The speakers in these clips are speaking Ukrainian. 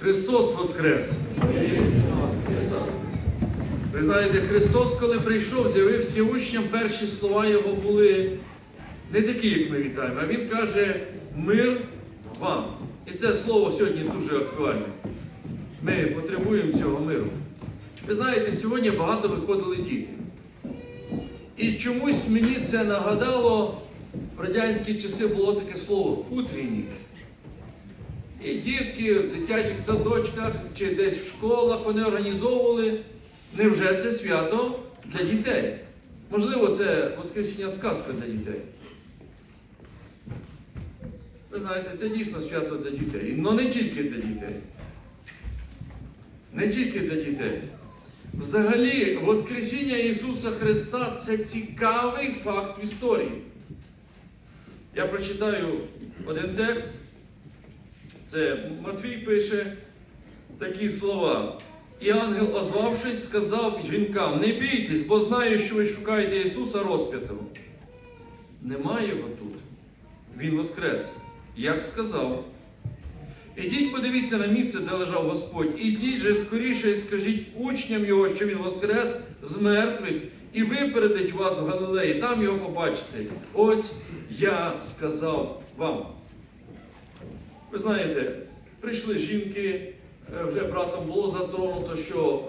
Христос Воскрес! Ви знаєте, Христос, коли прийшов, з'явився учням, перші слова Його були не такі, як ми вітаємо, а Він каже мир вам. І це слово сьогодні дуже актуальне. Ми потребуємо цього миру. Ви знаєте, сьогодні багато виходили діти. І чомусь мені це нагадало, в радянські часи було таке слово утренник. І дітки в дитячих садочках чи десь в школах вони організовували. Невже це свято для дітей? Можливо, це Воскресіння сказка для дітей. Ви знаєте, це дійсно свято для дітей. Але не тільки для дітей. Не тільки для дітей. Взагалі, Воскресіння Ісуса Христа це цікавий факт в історії. Я прочитаю один текст. Це Матвій пише такі слова. І ангел, озвавшись, сказав жінкам: не бійтесь, бо знаю, що ви шукаєте Ісуса розп'ятого. Нема його тут. Він воскрес, як сказав. Ідіть, подивіться на місце, де лежав Господь. Ідіть же скоріше і скажіть учням його, що він воскрес з мертвих і випередить вас в Галилеї, там його побачите. Ось я сказав вам. Ви знаєте, прийшли жінки, е, вже братом було затронуто, що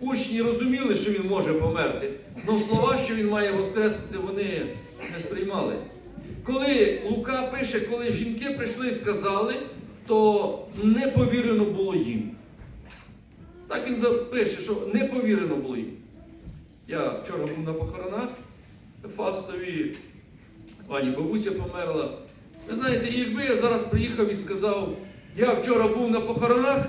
учні розуміли, що він може померти, але слова, що він має воскреснути, вони не сприймали. Коли Лука пише, коли жінки прийшли і сказали, то не повірено було їм. Так він запише, що не повірено було їм. Я вчора був на похоронах Фастові, пані бабуся померла. Ви знаєте, і якби я зараз приїхав і сказав, я вчора був на похоронах,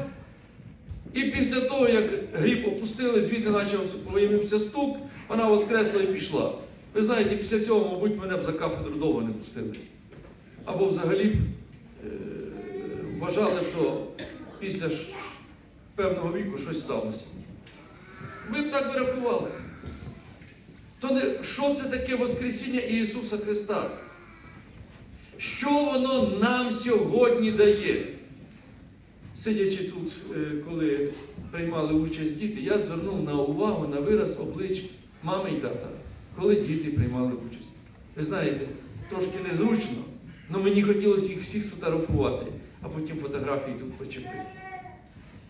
і після того, як гріб опустили, звідти почався появився стук, вона воскресла і пішла. Ви знаєте, після цього, мабуть, мене б за кафедру довго не пустили. Або взагалі б е, вважали, що після певного віку щось сталося. Ви б так би рахували. То не, що це таке Воскресіння Ісуса Христа? Що воно нам сьогодні дає? Сидячи тут, е, коли приймали участь діти, я звернув на увагу на вираз облич мами і тата, коли діти приймали участь. Ви знаєте, трошки незручно, але мені хотілося їх всіх сфотографувати, а потім фотографії тут почепити.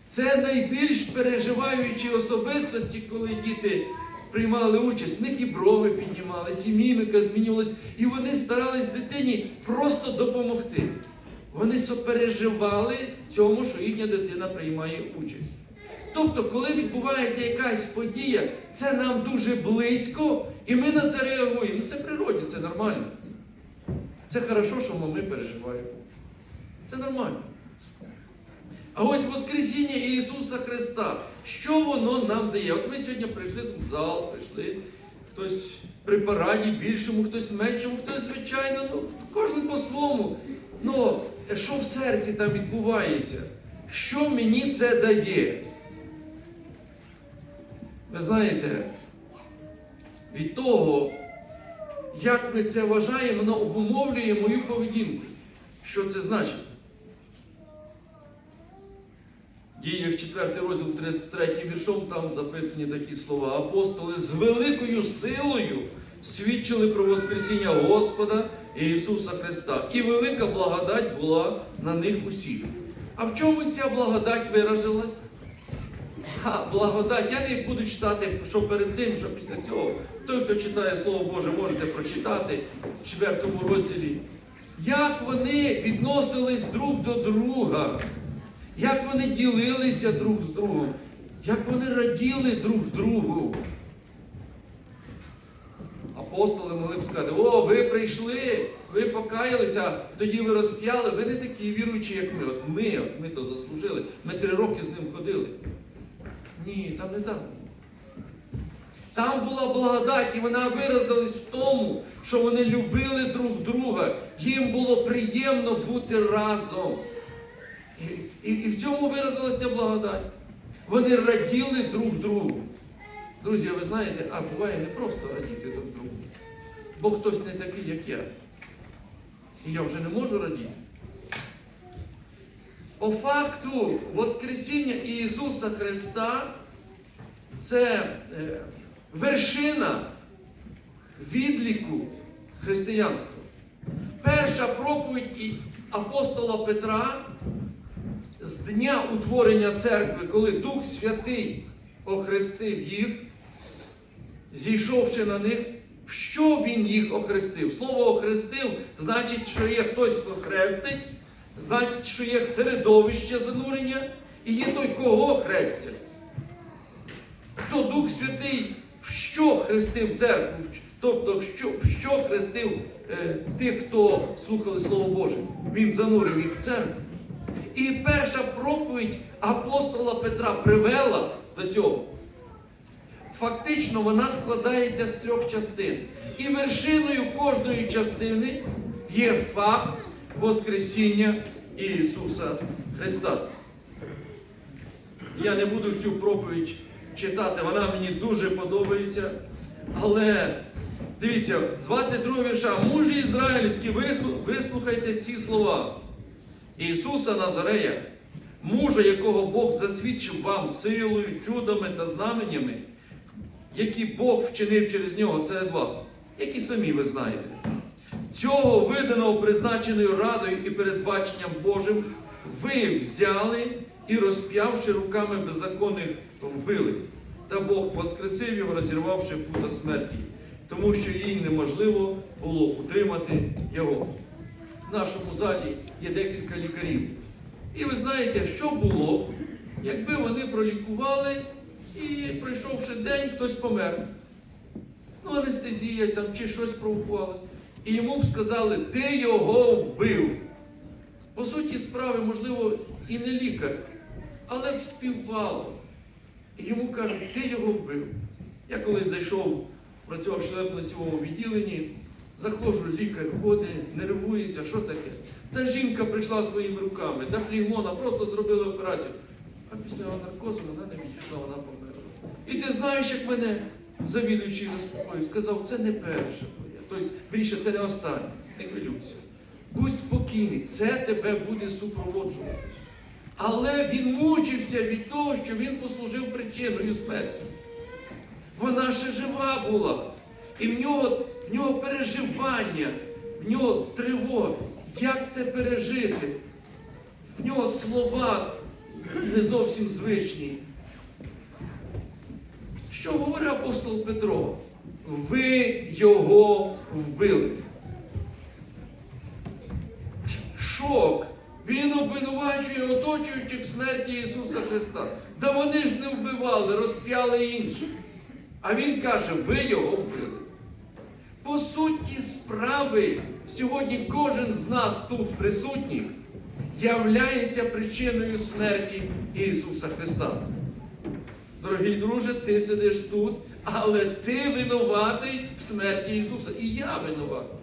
Це найбільш переживаючі особистості, коли діти приймали участь. В них і брови піднімались, і міміка змінювалась, і вони старались дитині просто допомогти. Вони сопереживали цьому, що їхня дитина приймає участь. Тобто, коли відбувається якась подія, це нам дуже близько, і ми на це реагуємо. Ну, це природі, це нормально. Це хорошо, що ми переживаємо. Це нормально. А ось Воскресіння Ісуса Христа, що воно нам дає? От ми сьогодні прийшли в зал, прийшли хтось при параді більшому, хтось меншому, хтось, звичайно, ну, кожен по-своєму. Ну, що в серці там відбувається? Що мені це дає? Ви знаєте, від того, як ми це вважаємо, воно обумовлює мою поведінку. Що це значить? Діях 4 розділ 33 віршом, там записані такі слова. Апостоли з великою силою свідчили про Воскресіння Господа Ісуса Христа. І велика благодать була на них усіх. А в чому ця благодать виражилась? А, благодать. Я не буду читати, що перед цим, що після цього. Той, хто читає Слово Боже, можете прочитати в 4 розділі. Як вони відносились друг до друга. Як вони ділилися друг з другом, як вони раділи друг другу. Апостоли могли б сказати, о, ви прийшли, ви покаялися, тоді ви розп'яли, ви не такі віруючі, як ми. От ми, от ми то заслужили. Ми три роки з ним ходили. Ні, там не так. Там була благодать, і вона виразилась в тому, що вони любили друг друга. Їм було приємно бути разом. І, і, і в цьому виразилася благодать. Вони раділи друг другу. Друзі, ви знаєте, а буває не просто радіти друг другу. Бо хтось не такий, як я. І я вже не можу радіти. По факту Воскресіння Ісуса Христа це е, вершина відліку християнства. Перша проповідь апостола Петра з дня утворення церкви, коли Дух Святий охрестив їх, зійшовши на них, що він їх охрестив? Слово охрестив значить, що є хтось охрестить, значить, що є середовище занурення, і є той, кого хрестять. Хто Дух Святий в що хрестив церкву? Тобто, що, що хрестив е, тих, хто слухали Слово Боже? Він занурив їх в церкву. І перша проповідь апостола Петра привела до цього. Фактично вона складається з трьох частин. І вершиною кожної частини є факт Воскресіння Ісуса Христа. Я не буду всю проповідь читати, вона мені дуже подобається. Але дивіться, 22 вірша. Мужі ізраїльські, вислухайте ці слова. Ісуса Назарея, мужа, якого Бог засвідчив вам силою, чудами та знаменнями, які Бог вчинив через нього серед вас, які самі ви знаєте. Цього виданого призначеною радою і передбаченням Божим, ви взяли і розп'явши руками беззаконних вбили. Та Бог воскресив його, розірвавши пута смерті, тому що їй неможливо було утримати його. В нашому залі є декілька лікарів. І ви знаєте, що було, якби вони пролікували і пройшовши день, хтось помер. Ну, анестезія там чи щось провокувалось. І йому б сказали, ти його вбив. По суті справи, можливо, і не лікар, але б співпало. І йому кажуть, ти його вбив. Я колись зайшов, працював в шлепно-лицевому відділенні, заходжу, лікар ходить, нервується, що таке? Та жінка прийшла своїми руками, та флігмона, просто зробили операцію. А після наркозу вона не відійшла, вона померла. І ти знаєш, як мене завідуючий заспокоїв, сказав, це не перша твоя. Тобто, більше, це не остання. Не хвилюйся. Будь спокійний, це тебе буде супроводжувати. Але він мучився від того, що він послужив причиною смерті. Вона ще жива була. І в нього, в нього переживання, в нього тривога. Як це пережити? В нього слова не зовсім звичні. Що говорить апостол Петро? Ви його вбили. Шок. Він обвинувачує оточуючих смерті Ісуса Христа. Да вони ж не вбивали, розп'яли інших. А Він каже, ви його вбили. По суті справи, сьогодні кожен з нас тут присутніх являється причиною смерті Ісуса Христа. Дорогий друже, ти сидиш тут, але ти винуватий в смерті Ісуса. І я винуватий.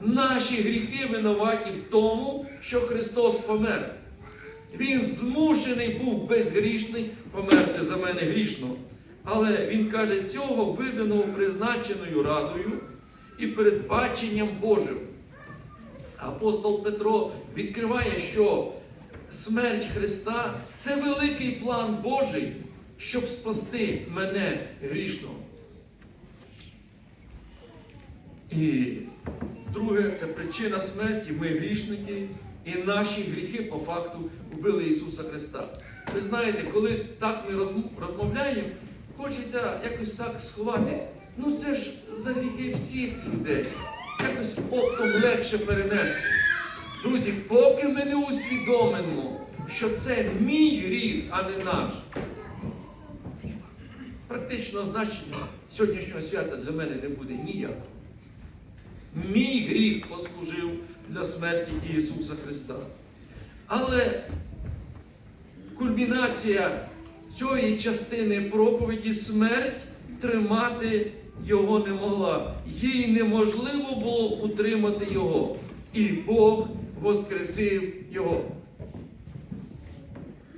Наші гріхи винуваті в тому, що Христос помер. Він змушений був безгрішний померти за мене грішного. Але Він каже, цього виданого призначеною радою і передбаченням Божим. Апостол Петро відкриває, що смерть Христа це великий план Божий, щоб спасти мене грішного. І друге, це причина смерті. Ми грішники, і наші гріхи по факту вбили Ісуса Христа. Ви знаєте, коли так ми розмовляємо, хочеться якось так сховатись. Ну це ж за гріхи всіх людей. Якось оптом легше перенести. Друзі, поки ми не усвідомимо, що це мій гріх, а не наш. Практичного значення сьогоднішнього свята для мене не буде ніякого. Мій гріх послужив для смерті Ісуса Христа. Але кульмінація цієї частини проповіді смерть тримати його не могла. Їй неможливо було утримати його. І Бог воскресив його.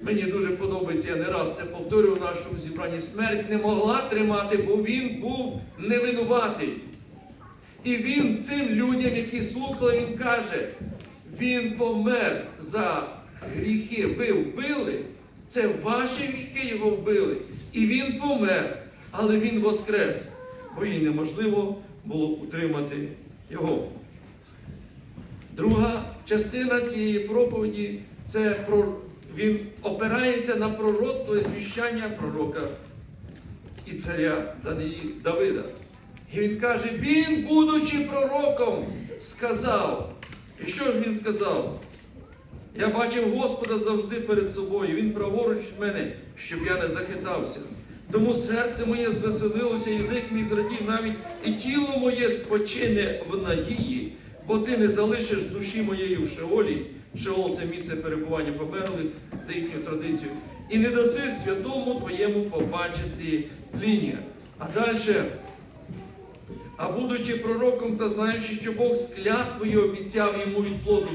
Мені дуже подобається, я не раз це повторюю в нашому зібранні. Смерть не могла тримати, бо він був невинуватий. І він цим людям, які слухали, він каже, він помер за гріхи ви вбили, це ваші гріхи його вбили. І він помер, але він воскрес, бо їй неможливо було утримати його. Друга частина цієї проповіді це про він опирається на пророцтво і звіщання пророка і царя Давида. І він каже: він, будучи пророком, сказав. І що ж він сказав? Я бачив Господа завжди перед собою. Він праворуч від мене, щоб я не захитався. Тому серце моє звеселилося, язик мій зрадів, навіть і тіло моє спочине в надії, бо ти не залишиш душі моєї в Шеолі. Шеол це місце перебування померлих за їхньою традицією. І не даси святому твоєму побачити тління. А далі. А будучи пророком та знаючи, що Бог з клятвою обіцяв йому від плоду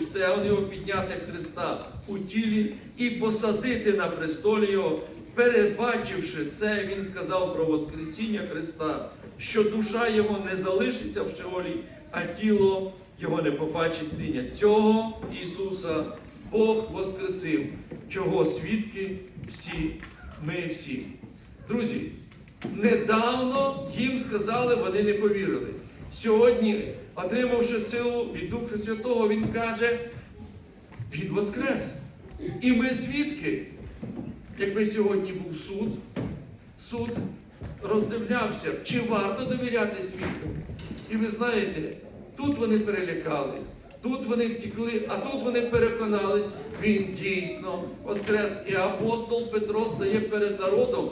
його підняти Христа у тілі і посадити на престолі його, передбачивши це, він сказав про Воскресіння Христа, що душа його не залишиться в Шеолі, а тіло його не побачить нині. Цього Ісуса Бог воскресив, чого свідки всі, ми всі. Друзі, Недавно їм сказали, вони не повірили. Сьогодні, отримавши силу від Духа Святого, Він каже, Він воскрес. І ми свідки. Якби сьогодні був суд, суд роздивлявся, чи варто довіряти свідкам. І ви знаєте, тут вони перелякались, тут вони втекли, а тут вони переконались, він дійсно воскрес. І апостол Петро стає перед народом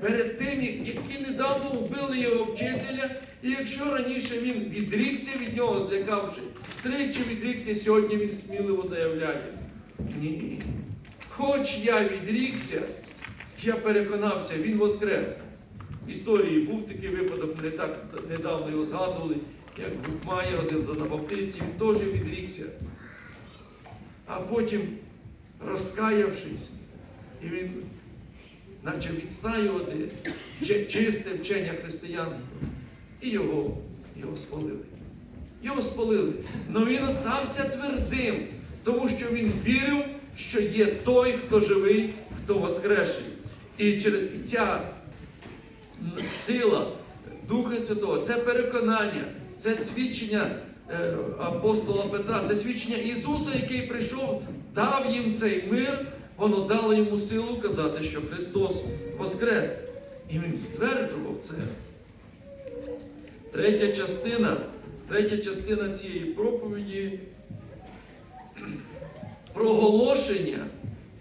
перед тими, які недавно вбили його вчителя, і якщо раніше він відрікся від нього, злякавшись, тричі відрікся, сьогодні він сміливо заявляє. Ні. Хоч я відрікся, я переконався, він воскрес. В історії був такий випадок, ми так недавно його згадували, як Гукмаєр, один з анабаптистів, він теж відрікся. А потім, розкаявшись, і він наче відстаювати чисте вчення християнства. І його, його спалили. Його спалили. Але він остався твердим, тому що він вірив, що є той, хто живий, хто воскреший. І через ця сила Духа Святого, це переконання, це свідчення е, апостола Петра, це свідчення Ісуса, який прийшов, дав їм цей мир, воно дало йому силу казати, що Христос воскрес. І Він стверджував це. Третя частина, третя частина цієї проповіді проголошення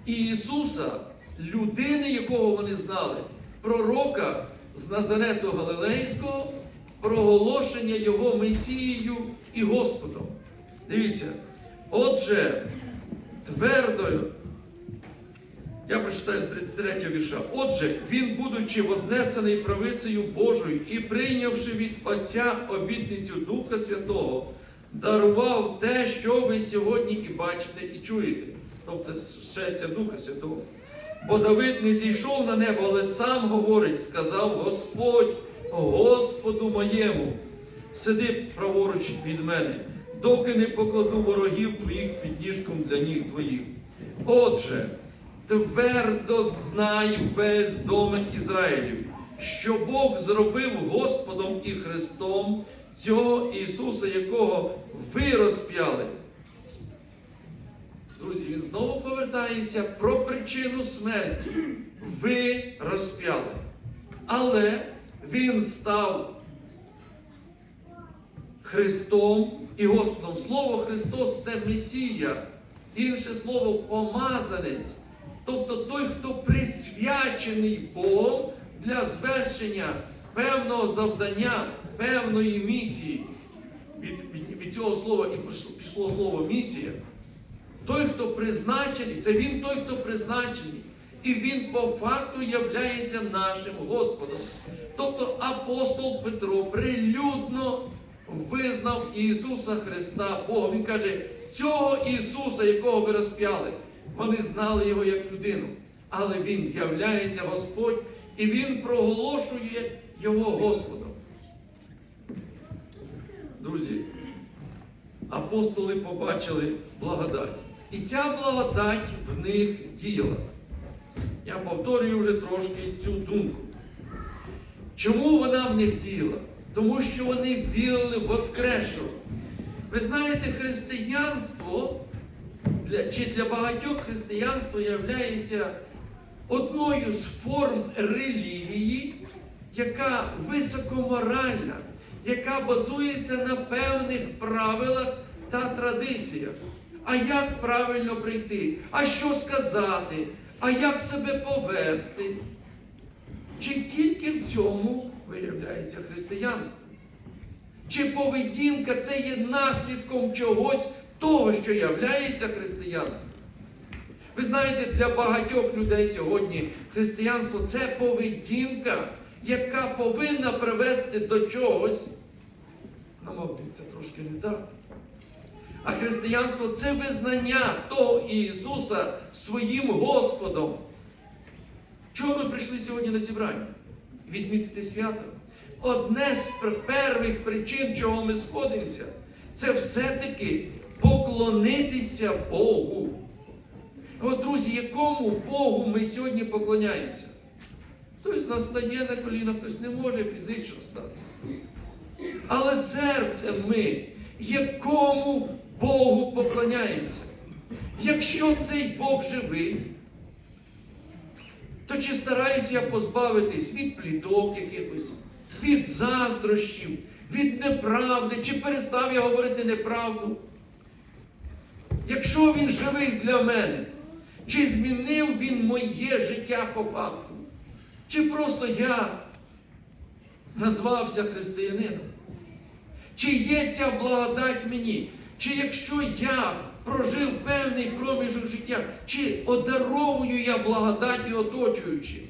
Ісуса, людини, якого вони знали, пророка з Назарету Галилейського, проголошення Його Месією і Господом. Дивіться, отже, твердою. Я прочитаю з 33 вірша. Отже, він, будучи вознесений правицею Божою і прийнявши від Отця обітницю Духа Святого, дарував те, що ви сьогодні і бачите, і чуєте, тобто щастя Духа Святого. Бо Давид не зійшов на небо, але сам говорить, сказав Господь, Господу моєму, сиди праворуч від мене, доки не покладу ворогів твоїх під ніжком для ніг твоїх. Отже, твердо знай весь дом Ізраїлів, що Бог зробив Господом і Христом цього Ісуса, якого ви розп'яли. Друзі, він знову повертається про причину смерті. Ви розп'яли. Але Він став Христом і Господом. Слово Христос це Месія. Інше слово помазанець. Тобто той, хто присвячений Богом для звершення певного завдання, певної місії. Від, від, від цього слова і пішло- пішло слово місія. Той, хто призначений, це він той, хто призначений. І він по факту являється нашим Господом. Тобто апостол Петро прилюдно визнав Ісуса Христа Богом. Він каже, цього Ісуса, якого ви розп'яли, вони знали його як людину. Але Він являється Господь і Він проголошує Його Господом. Друзі, апостоли побачили благодать. І ця благодать в них діяла. Я повторюю вже трошки цю думку. Чому вона в них діяла? Тому що вони вірили в Воскресшого. Ви знаєте, християнство для, чи для багатьох християнство є одною з форм релігії, яка високоморальна, яка базується на певних правилах та традиціях. А як правильно прийти? А що сказати? А як себе повести? Чи тільки в цьому виявляється християнство? Чи поведінка це є наслідком чогось того, що являється християнством? Ви знаєте, для багатьох людей сьогодні християнство це поведінка, яка повинна привести до чогось. Ну, мабуть, це трошки не так. А християнство це визнання того Ісуса своїм Господом. Чого ми прийшли сьогодні на зібрання? Відмітити свято. Одне з перших причин, чого ми сходимося, це все-таки поклонитися Богу. От, друзі, якому Богу ми сьогодні поклоняємося? Хтось з нас стає на коліна, хтось не може фізично стати. Але серцем ми якому Богу поклоняємося? Якщо цей Бог живий, то чи стараюся я позбавитись від пліток якихось, від заздрощів, від неправди, чи перестав я говорити неправду? Якщо він живий для мене, чи змінив він моє життя по факту? Чи просто я назвався християнином? Чи є ця благодать мені? Чи якщо я прожив певний проміжок життя, чи одаровую я благодаті оточуючи?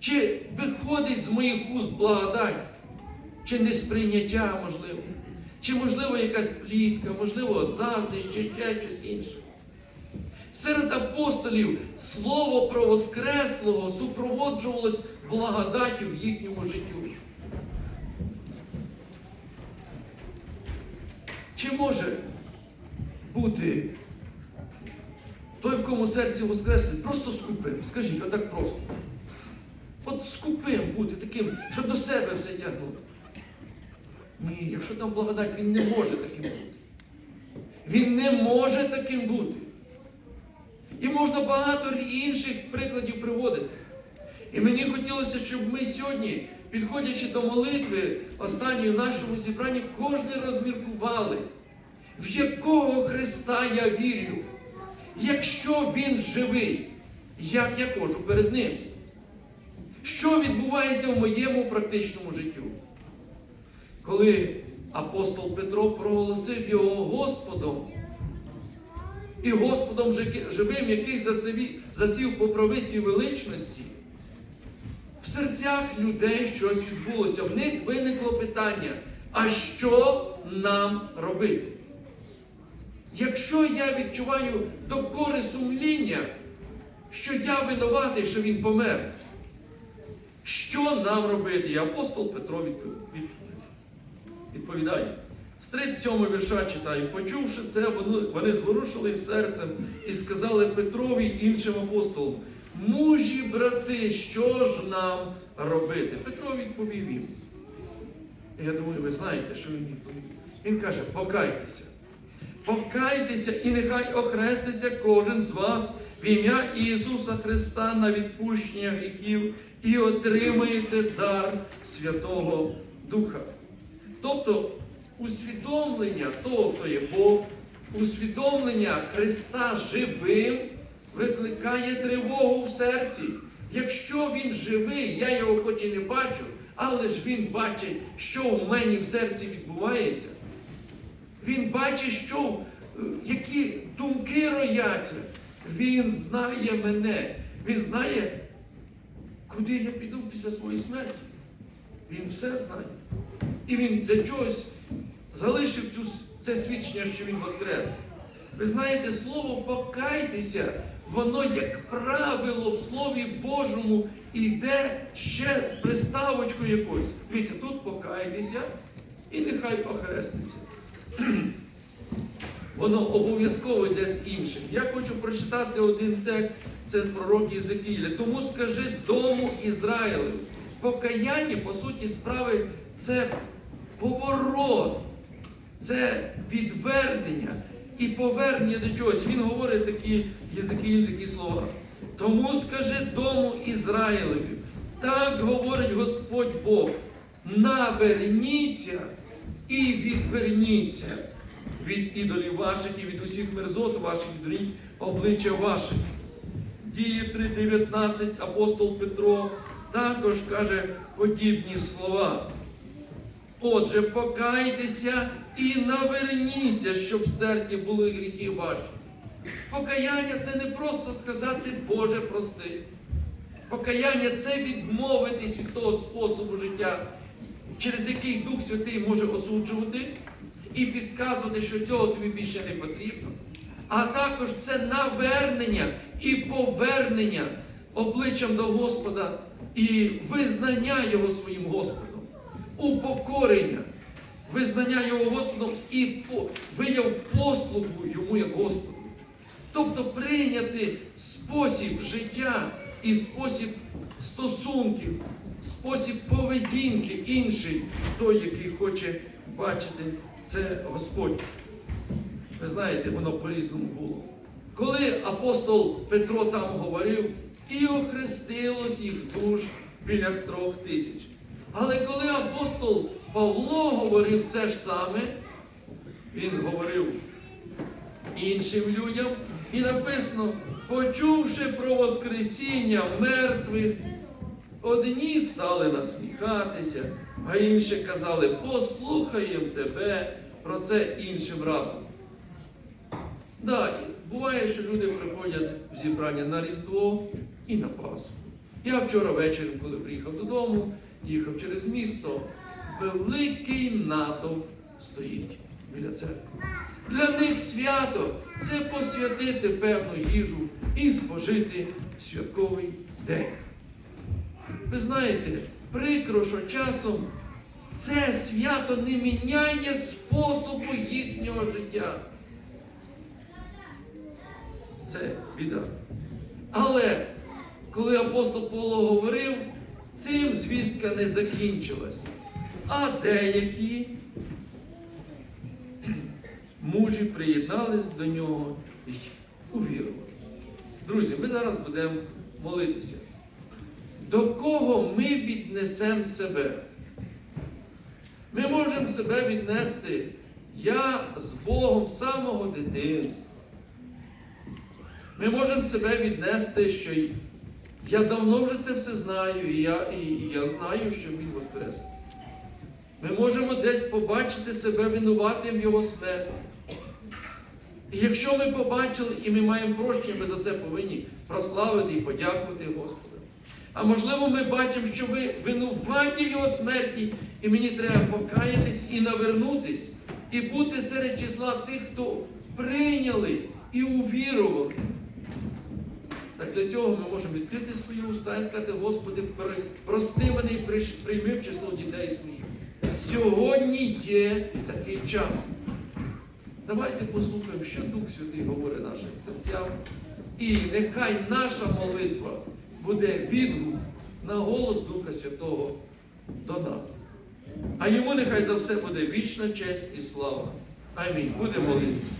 Чи виходить з моїх уст благодать? Чи несприйняття можливо? Чи можливо якась плітка, можливо, заздрість, чи ще щось інше? Серед апостолів слово про Воскреслого супроводжувалось благодаттю в їхньому життю. Чи може бути той, в кому серці Воскреслий, просто скупим? Скажіть, отак просто. От скупим бути таким, щоб до себе все тягнути. Ні, якщо там благодать, він не може таким бути. Він не може таким бути. І можна багато інших прикладів приводити. І мені хотілося, щоб ми сьогодні, підходячи до молитви, останньої в нашому зібранні, кожен розміркували, в якого Христа я вірю. Якщо Він живий, як я ходжу перед Ним? Що відбувається в моєму практичному життю? Коли апостол Петро проголосив його Господом, і Господом живим, який засів по правиці величності, в серцях людей щось відбулося. В них виникло питання: а що нам робити? Якщо я відчуваю докори сумління, що я винуватий, що він помер, що нам робити? І апостол Петро відпов- від- відповідає. З 37 вірша читаю, почувши це, вони, зворушились серцем і сказали Петрові іншим апостолам, мужі брати, що ж нам робити? Петро відповів їм. Я думаю, ви знаєте, що він відповів. Він каже, покайтеся. Покайтеся і нехай охреститься кожен з вас в ім'я Ісуса Христа на відпущення гріхів і отримаєте дар Святого Духа. Тобто усвідомлення того, хто є Бог, усвідомлення Христа живим викликає тривогу в серці. Якщо він живий, я його хоч і не бачу, але ж він бачить, що в мені в серці відбувається. Він бачить, що, е, які думки рояться. Він знає мене. Він знає, куди я піду після своєї смерті. Він все знає. І він для чогось залишив цю, це свідчення, що він воскрес. Ви знаєте, слово покайтеся, воно, як правило, в Слові Божому йде ще з приставочкою якоюсь. Дивіться, тут покайтеся і нехай охреститься. воно обов'язково йде з іншим. Я хочу прочитати один текст, це з пророка Єзекіїля. Тому скажи дому Ізраїлю. Покаяння, по суті, справи, це поворот, це відвернення і повернення до чогось. Він говорить такі Єзекіїль такі слова. Тому скажи дому Ізраїлеві, так говорить Господь Бог, наверніться і відверніться від ідолів ваших і від усіх мерзот ваших, відверніть обличчя ваших. Дії 3.19 апостол Петро також каже подібні слова. Отже, покайтеся і наверніться, щоб стерті були гріхи ваші. Покаяння це не просто сказати Боже прости. Покаяння це відмовитись від того способу життя, через який Дух Святий може осуджувати і підказувати, що цього тобі більше не потрібно. А також це навернення і повернення обличчям до Господа і визнання Його своїм Господом, упокорення, визнання Його Господом і вияв послугу Йому як Господу. Тобто прийняти спосіб життя і спосіб стосунків, спосіб поведінки інший, той, який хоче бачити, це Господь. Ви знаєте, воно по-різному було. Коли апостол Петро там говорив, і охрестилось їх душ біля трьох тисяч. Але коли апостол Павло говорив це ж саме, він говорив іншим людям, і написано, почувши про Воскресіння мертвих, одні стали насміхатися, а інші казали, послухаємо тебе про це іншим разом. Да, буває, що люди приходять в зібрання на Різдво і на Пасху. Я вчора ввечері, коли приїхав додому, їхав через місто, великий натовп стоїть біля церкви. Для них свято це посвятити певну їжу і спожити святковий день. Ви знаєте, прикро, що часом це свято не міняє способу їхнього життя. Це біда. Але коли апостол Павло говорив, цим звістка не закінчилась. А деякі мужі приєднались до нього і увірували. Друзі, ми зараз будемо молитися. До кого ми віднесемо себе? Ми можемо себе віднести. Я з Богом з самого дитинства. Ми можемо себе віднести, що я давно вже це все знаю, і я, і, і я знаю, що Він воскрес. Ми можемо десь побачити себе винуватим Його смерті. І якщо ми побачили і ми маємо прощення, ми за це повинні прославити і подякувати Господу. А можливо, ми бачимо, що ви винуваті в Його смерті, і мені треба покаятись і навернутись, і бути серед числа тих, хто прийняли і увірували. Так для цього ми можемо відкрити свої уста і сказати, Господи, прости мене і прийми в число дітей своїх. Сьогодні є такий час. Давайте послухаємо, що Дух Святий говорить нашим серцям. І нехай наша молитва буде відгук на голос Духа Святого до нас. А йому нехай за все буде вічна честь і слава. Амінь. Будемо молитися.